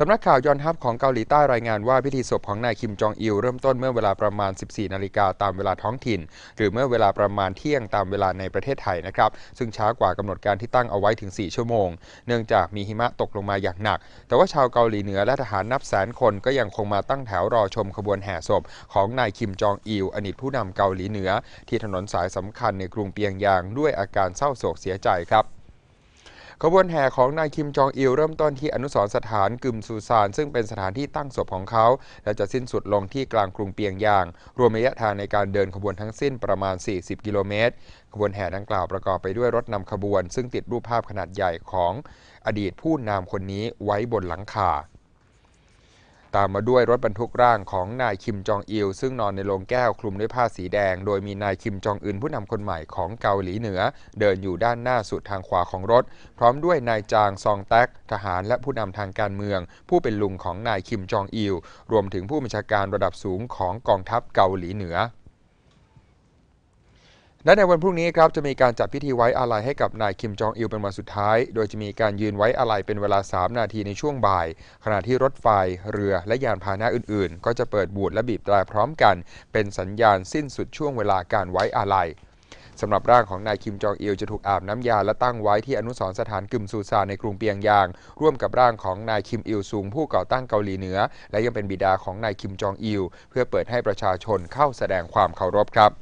สำนักข่าวยอนฮับของเกาหลีใต้รายงานว่าพิธีศพของนายคิมจองอิลเริ่มต้นเมื่อเวลาประมาณ 14 นาฬิกาตามเวลาท้องถิ่น หรือเมื่อเวลาประมาณเที่ยงตามเวลาในประเทศไทยนะครับ ซึ่งช้ากว่ากำหนดการที่ตั้งเอาไว้ถึง 4 ชั่วโมง เนื่องจากมีหิมะตกลงมาอย่างหนัก แต่ว่าชาวเกาหลีเหนือและทหารนับแสนคนก็ยังคงมาตั้งแถวรอชมขบวนแห่ศพ ของนายคิมจองอิลอดีตผู้นำเกาหลีเหนือ ที่ถนนสายสำคัญในกรุงเปียงยางด้วยอาการเศร้าโศกเสียใจครับ ขบวนแห่ของนายคิมจองอิลเริ่มต้นที่อนุสรสถานกึมซูซาน ซึ่งเป็นสถานที่ตั้งศพของเขา และจะสิ้นสุดลงที่กลางกรุงเปียงยาง รวมระยะทางในการเดินขบวนทั้งสิ้นประมาณ 40 กิโลเมตรขบวนแห่ดังกล่าวประกอบไปด้วยรถนำขบวน ซึ่งติดรูปภาพขนาดใหญ่ของอดีตผู้นำคนนี้ไว้บนหลังคา ตามมาด้วยรถบรรทุกร่างของนายคิมจองอิลซึ่งนอนในโรงแก้วคลุมด้วยผ้าสีแดง โดยมีนายคิมจองอึนผู้นำคนใหม่ของเกาหลีเหนือ เดินอยู่ด้านหน้าสุดทางขวาของรถ พร้อมด้วยนายจางซองแต็กทหารและผู้นำทางการเมือง ผู้เป็นลุงของนายคิมจองอิลรวมถึงผู้บัญชาการระดับสูงของกองทัพเกาหลีเหนือ และในวันพรุ่งนี้ครับจะมีการจัดพิธีไว้อาลัยให้กับนายคิมจองอิลเป็นวันสุดท้าย โดยจะมีการยืนไว้อาลัยเป็นเวลา 3 นาทีในช่วงบ่าย ขณะที่รถไฟ เรือและยานพาหนะอื่นๆ ก็จะเปิดบูดและบีบแตรพร้อมกัน เป็นสัญญาณสิ้นสุดช่วงเวลาการไว้อาลัยสำหรับร่างของนายคิมจองอิลจะถูกอาบน้ำยาและตั้งไว้ที่อนุสรณ์สถานกึมซูซาในกรุงเปียงยาง ร่วมกับร่างของนายคิมอิลซุงผู้ก่อตั้งเกาหลีเหนือ และยังเป็นบิดาของนายคิมจองอิลเพื่อเปิดให้ประชาชนเข้าแสดงความเคารพครับ